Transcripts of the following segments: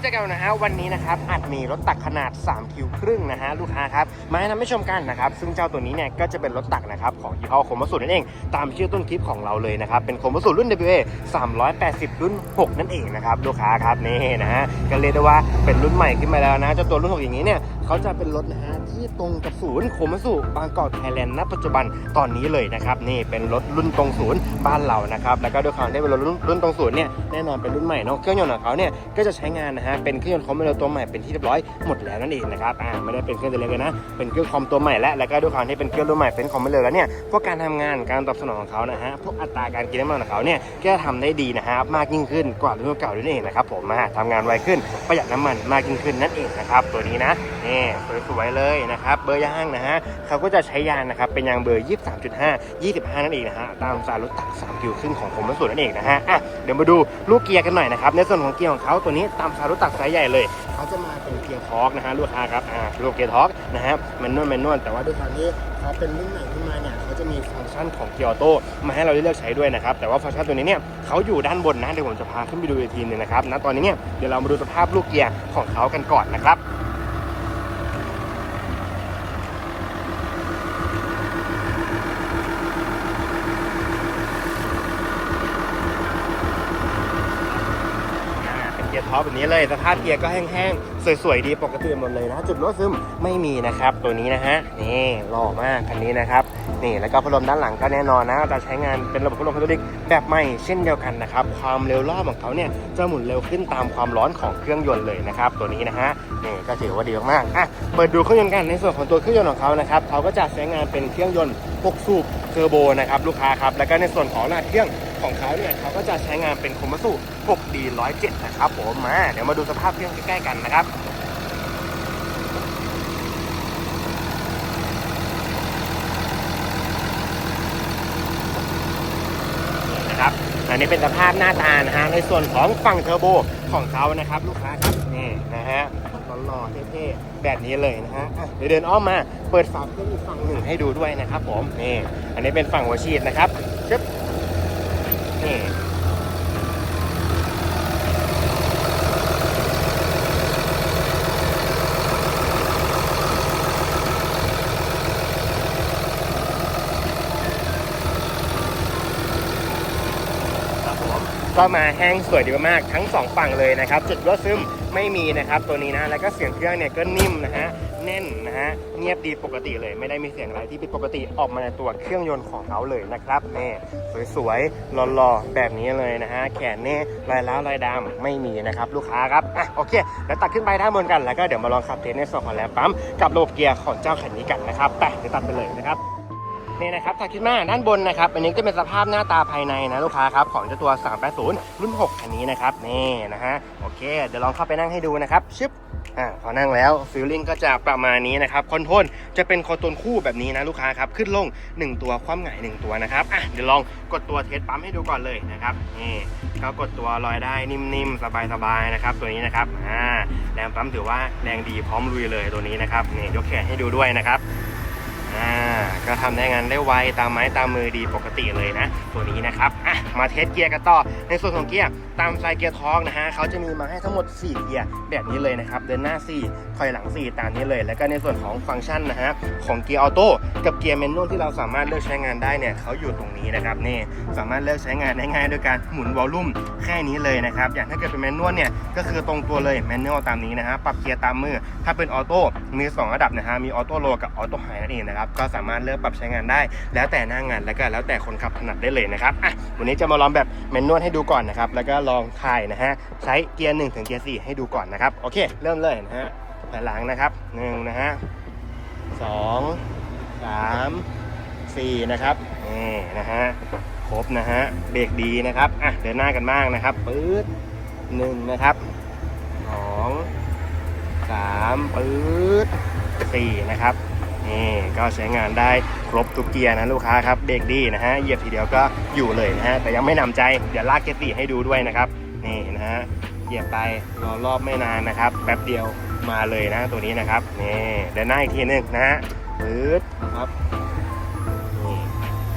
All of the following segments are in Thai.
เจอกันนะฮะวันนี้นะครับอัดมีรถตักขนาด 3 คิวครึ่งนะฮะลูกค้าครับมาให้นผู้ชมกันนะครับซึ่งเจ้าตัวนี้เนี่ยก็จะเป็นรถตักนะครับของยี่ห้อโคมัสุนั่นเอง ตามชื่อต้นคลิปของเราเลยนะครับเป็นโคมัสุรุ่น WA 380 รุ่น 6 นั่นเองนะครับลูกค้าครับนี่นะฮะก็เรียกได้ว่าเป็นรุ่นใหม่ขึ้นมาแล้วนะเจ้าตัวรุ่น 6 อย่างนี้เนี่ย เขาจะเป็นรถนะฮะที่ตรงกับศูนย์โคมัสุบางกอกไทยแลนด์ณปัจจุบันตอนนี้เลยนะครับนี่เป็นรถรุ่นตรงศูนย์บ้านเรานะครับแล้วก็ด้วยความที่เป็นรถรุ่นตรงศูนย์เนี่ยแน่นอนเป็นรุ่นใหม่เนาะเครื่องยนต์ของเขาเนี่ยก็จะใช้งานนะฮะเป็นเครื่องยนต์คอมเตอร์ตัวใหม่เป็นที่เรียบร้อยหมดแล้วนั่นเองนะครับอ่าไม่ได้เป็นเครื่องตัวเล็กเลยนะเป็นเครื่องคอมตัวใหม่แล้วแล้วก็ด้วยความที่เป็นเครื่องรุ่นใหม่เป็นคอมเตอร์แล้วเนี่ยพวกการทำงานการตอบสนองของเขานะฮะพวกอัตราการกินน้ำมันของเขาเนี่ยก็ทำได้ดีนะฮะมากยิ่งขึ้นกว่ารุ่นเก่านั่นเองนะครับผมมาทำงานไวขึ้นประหยัดน้ำมันมากยิ่งขึ้นนั่นเองนะครับตัวนี้นะ นี่สวยๆเลยนะครับ เบอร์ยางนะฮะเขาก็จะใช้ยางนะครับ เป็นยางเบอร์ 23.5 25 นั่นเองนะฮะ ตามสายรถตัก3คิวครึ่งของผมมาสุดนั่นเองนะฮะอะเดี๋ยวมาดูลูกเกียร์กันหน่อยนะครับ ในส่วนของเกียร์ของเขาตัวนี้ตามสายรถตักสายใหญ่เลยเขาจะมาเป็นเกียร์ทอร์กนะฮะลูกค้าครับอ่าลูกเกียร์ทอร์กนะฮะแมนนวลแมนนวลแต่ว่าด้วยความที่เขาเป็นรุ่นใหม่ขึ้นมาเนี่ยเขาจะมีฟังก์ชันของเกียร์ออโต้มาให้เราได้เลือกใช้ด้วยนะครับ แต่ว่าฟังก์ชันตัวนี้เนี่ยเขาอยู่ด้านบนนะเดี๋ยวผมจะพาขึ้นไปดูอีกทีนึงนะครับณตอนนี้เนี่ยเดี๋ยวเรามาดูสภาพลูกเกียร์ของเขากันก่อนนะครับ อ่าเป็นเกียร์ ท็อปแบบนี้เลยสภาพเกียร์ก็แห้งๆ สวยๆ ดีปกติหมดเลยนะ จุดรั่วซึมไม่มีนะครับ ตัวนี้นะฮะ นี่หล่อมากคันนี้นะครับ นี่แล้วก็พัดลมด้านหลังก็แน่นอนนะจะใช้งานเป็นระบบพัดลมไฮดรอลิกแบบใหม่เช่นเดียวกันนะครับ ความเร็วรอบของเขาเนี่ยจะหมุนเร็วขึ้นตามความร้อนของเครื่องยนต์เลยนะครับ ตัวนี้นะฮะ นี่ก็ถือว่าดีมากๆอะเปิดดูเครื่องยนต์กันในส่วนของตัวเครื่องยนต์ของเขานะครับเขาก็จะใช้งานเป็นเครื่องยนต์6สูบเทอร์โบนะครับลูกค้าครับแล้วก็ในส่วนของหน้าเครื่อง ของเขาเนี่ยเขาก็จะใช้งานเป็นโคมัสุ 6D 107 นะครับผมมาเดี๋ยวมาดูสภาพเครื่องใกล้ๆกันนะครับนะครับอันนี้เป็นสภาพหน้าตานะฮะในส่วนของฝั่งเทอร์โบของเขานะครับลูกค้าครับนี่นะฮะหล่อๆเท่ๆแบบนี้เลยนะฮะเดี๋ยวเดินอ้อมมาเปิดฝาเครื่องอีกฝั่งหนึ่งให้ดูด้วยนะครับผมนี่อันนี้เป็นฝั่งหัวฉีดนะครับชึบ ก็มาแห้งสวยดีมากทั้งสองฝั่งเลยนะครับ จุดรั่วซึม ไม่มีนะครับตัวนี้นะแล้วก็เสียงเครื่องเนี่ยก็นิ่มนะฮะแน่นนะฮะเงียบดีปกติเลย ไม่ได้มีเสียงอะไรที่ผิดปกติออกมาในตัวเครื่องยนต์ของเขาเลยนะครับนี่สวยๆหล่อๆแบบนี้เลยนะฮะแขนเนี่ยลายล้าวลายดำไม่มีนะครับลูกค้าครับอะโอเคแล้วตัดขึ้นไปด้านบนกันแล้วก็เดี๋ยวมาลองขับเทสในส่วนของแลมปั๊มกับระบบเกียร์ของเจ้าคันนี้กันนะครับไปเดี๋ยวตัดไปเลยนะครับ นี่นะครับถัดขึ้นมาด้านบนนะครับ อันนี้จะเป็นสภาพหน้าตาภายในนะลูกค้าครับของเจ้าตัว 380 รุ่น 6 คันนี้นะครับ นี่นะฮะ โอเค เดี๋ยวลองเข้าไปนั่งให้ดูนะครับชึบอ่าพอนั่งแล้วฟิลลิ่งก็จะประมาณนี้นะครับคอนโทรลจะเป็นคอนโทรลคู่แบบนี้นะลูกค้าครับ ขึ้นลง 1 ตัวคว่ำหงาย 1 ตัวนะครับอะเดี๋ยวลองกดตัวเทสปั๊มให้ดูก่อนเลยนะครับนี่ก็กดตัวลอยได้นิ่มๆ สบายๆนะครับตัวนี้นะครับอ่าแรงปั๊มถือว่าแรงดีพร้อมลุยเลยตัวนี้นะครับนี่ยกแขนให้ดูด้วยนะครับ อ่าก็ทำได้งานได้ไวตามไม้ตามมือดีปกติเลยนะ ตัวนี้นะครับอะมาเทสเกียร์กันต่อ ในส่วนของเกียร์ตามไซเกียร์ทอร์กนะฮะเขาจะมีมาให้ทั้งหมด 4 เกียร์แบบนี้เลยนะครับ เดินหน้า 4 ถอยหลัง 4 ตามนี้เลย แล้วก็ในส่วนของฟังก์ชันนะฮะของเกียร์ออโต้กับเกียร์แมนนวลที่เราสามารถเลือกใช้งานได้เนี่ยเขาอยู่ตรงนี้นะครับนี่สามารถเลือกใช้งานได้ง่ายโดยการหมุนวอลลุ่มแค่นี้เลยนะครับอย่างถ้าเกิดเป็นแมนนวลเนี่ยก็คือตรงตัวเลยแมนนวลตามนี้นะฮะปรับเกียร์ตามมือ ถ้าเป็นออโต้มีสองระดับนะฮะมีออโต้โลกับออโต้ไฮนั่นเองนะครับก็สามารถเลือกปรับใช้งานได้ แล้วแต่หน้างานแล้วก็แล้วแต่คนขับถนัดได้เลยนะครับอะวันนี้จะมาลองแบบแมนนวลให้ดูก่อนนะครับแล้วก็ลองถ่ายนะฮะใช้เกียร์1ถึงเกียร์4ให้ดูก่อนนะครับโอเค เริ่มเลยนะฮะถอยหลังนะครับหนึ่งนะฮะสองสามสี่นะครับนี่นะฮะครบนะฮะเบรกดีนะครับอะเดินหน้ากันบ้างนะครับปื๊ดหนึ่งนะครับสองสามปื๊ดสี่นะครับ นี่ก็ใช้งานได้ครบทุกเกียร์นะลูกค้าครับเบรกดีนะฮะเหยียบทีเดียวก็อยู่เลยนะฮะแต่ยังไม่หนำใจเดี๋ยวลากเกียร์ให้ดูด้วยนะครับนี่นะฮะเหยียบไปรอรอบไม่นานนะครับแป๊บเดียวมาเลยนะตัวนี้นะครับนี่เดินหน้าอีกทีหนึงนะฮะปื๊ดครับ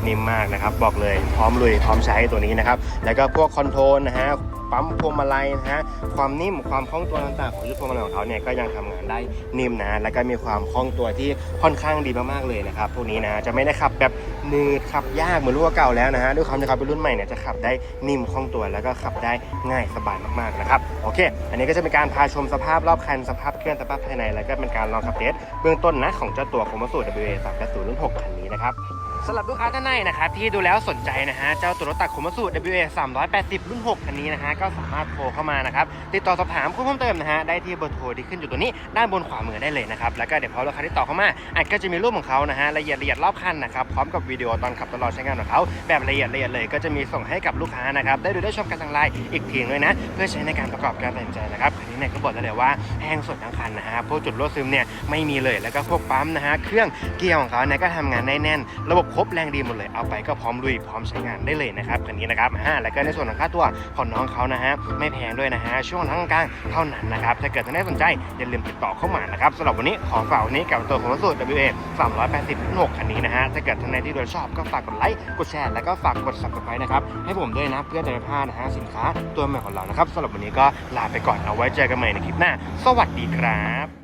นิ่มมากนะครับบอกเลยพร้อมลุยพร้อมใช้ตัวนี้นะครับแล้วก็พวกคอนโทรลนะฮะ ปั๊มพวงมาลัยนะฮะความนิ่มความคล่องตัวต่างๆของชุดพวงมาลัยของเขาเนี่ยก็ยังทำงานได้นิ่มนะแล้วก็มีความคล่องตัวที่ค่อนข้างดีมากๆเลยนะครับพวกนี้นะจะไม่ได้ขับแบบหนืดขับยากเหมือนรุ่นเก่าแล้วนะฮะด้วยความที่เขาเป็นรุ่นใหม่เนี่ยจะขับได้นิ่มคล่องตัวแล้วก็ขับได้ง่ายสบายมากๆนะครับโอเค อันนี้ก็จะเป็นการพาชมสภาพรอบคันสภาพเครื่องสภาพภายในแล้วก็เป็นการลองขับเทสเบื้องต้นนะของเจ้าตัว k o m a s u WA 3 0รุ่น6คันนี้นะครับ สำหรับลูกค้าท่านใดนะครับที่ดูแล้วสนใจนะฮะเจ้าตัวรถตัก k o m a s u WA 380 รุ่น 6 คันนี้นะฮะก็สามารถโทรเข้ามานะครับติดต่อสอบถามข้อเพิ่มเติมนะฮะได้ที่เบอร์โทรที่ขึ้นอยู่ตัวนี้ด้านบนขวามือได้เลยนะครับแล้วก็เดี๋ยวพอลูกค้าที่ต่อเข้ามาอาจก็จะมีรูปของเขานะฮะละเอียดละเอียดรอบคันนะครับพร้อมกับวิดีโอตอนขับตลอดใช้งานของเขาแบบละเอียดละเอียดเลยก็จะมีส่งให้กับลูกค้านะครับได้ดูได้ชมกันทางไลน์อีกทีด้วยนะเพื่อใช้ในการประกอบการตัดสินใจนะครับคันนี้เนี่ยก็บอกได้เลยว่าแห้งสดทั้งคันนะฮะพวกจุดรั่วซึมเนี่ยไม่มีเลยแล้วก็พวกปั๊มนะฮะเครื่องเกียร์ของเขาเนี่ยก็ทำงานได้แน่น ระบบครบแรงดีหมดเลยเอาไปก็พร้อมลุยพร้อมใช้งานได้เลยนะครับคันนี้นะครับอ่าแล้วก็ในส่วนของค่าตัวของน้องเขานะฮะไม่แพงด้วยนะฮะช่วงทั้งกลางๆเท่านั้นนะครับถ้าเกิดท่านได้สนใจอย่าลืมติดต่อเข้ามานะครับสำหรับวันนี้ขอฝากวันนี้กับตัวของรถสูตร WA 380 6คันนี้นะฮะถ้าเกิดท่านใดที่ดูชอบก็ฝากกดไลค์กดแชร์แล้วก็ฝากกด subscribe นะครับให้ผมด้วยนะเพื่อจะไม่พลาดนะฮะสินค้าตัวใหม่ของเรานะครับสำหรับวันนี้ก็ลาไปก่อนเอาไว้เจอกันใหม่ในคลิปหน้า สวัสดีครับ